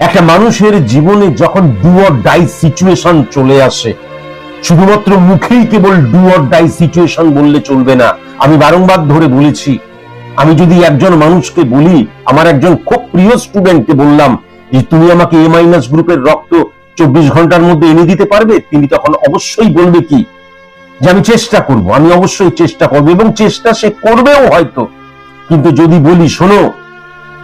একটা মানুষের জীবনে যখন ডু অর ডাই সিচুয়েশন চলে আসে, শুধুমাত্র মুখেই কেবল ডু অর ডাই সিচুয়েশন বললে চলবে না। আমি বারংবার ধরে বলেছি, আমি যদি একজন মানুষকে বলি, আমার একজন খুব প্রিয় স্টুডেন্টকে বললাম যে তুমি আমাকে এ মাইনাস গ্রুপের রক্ত চব্বিশ ঘণ্টার মধ্যে এনে দিতে পারবে? তিনি তখন অবশ্যই বলবে কি? যে, আমি চেষ্টা করব, আমি অবশ্যই চেষ্টা করব এবং চেষ্টা সে করবেও হয়তো। কিন্তু যদি বলি, শোনো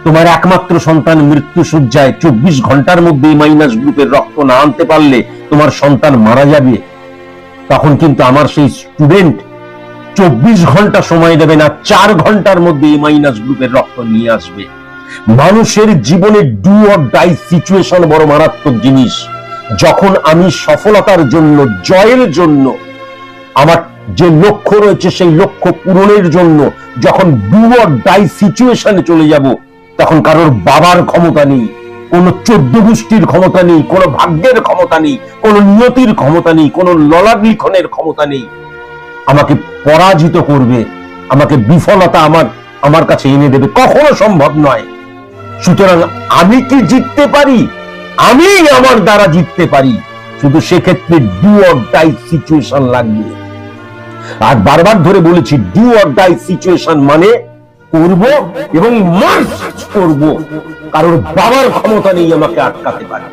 তোমার একমাত্র সন্তান মৃত্যু সজ্জায় চব্বিশ ঘণ্টার মধ্যে মাইনাস গ্রুপের রক্ত না আনতে পারলে তোমার সন্তান মারা যাবে। তখন কিন্তু আমার সেই স্টুডেন্ট চব্বিশ ঘণ্টা সময় দেবে না, চার ঘণ্টার মধ্যে মাইনাস গ্রুপের রক্ত নিয়ে আসবে। মানুষের জীবনে ডু অর ডাই সিচুয়েশন বড় মারাত্মক জিনিস। যখন আমি সফলতার জন্য, জয়ের জন্য, আমার যে লক্ষ্য রয়েছে সেই লক্ষ্য পূরণের জন্য, যখন ডু অর ডাই সিচুয়েশনে চলে যাব তখন কারোর বাবার ক্ষমতা নেই, কোন চোদ্দ গোষ্ঠীর ক্ষমতা নেই, কোন ভাগ্যের ক্ষমতা নেই, কোন নিয়তির ক্ষমতা নেই, কোন ললাট লিখনের ক্ষমতা নেই। আমাকে পরাজিত করবে, আমাকে বিফলতা আমার আমার কাছে এনে দেবে, কখনো সম্ভব নয়। সুতরাং আমি কি জিততে পারি? আমি আমার দ্বারা জিততে পারি। শুধু সেক্ষেত্রে ডু অর ডাই সিচুয়েশন লাগবে। আর বারবার ধরে বলেছি ডু অর ডাই সিচুয়েশন মানে করব এবং মার্চ করব। কারোর বাবার ক্ষমতা নেই আমাকে আটকাতে পারে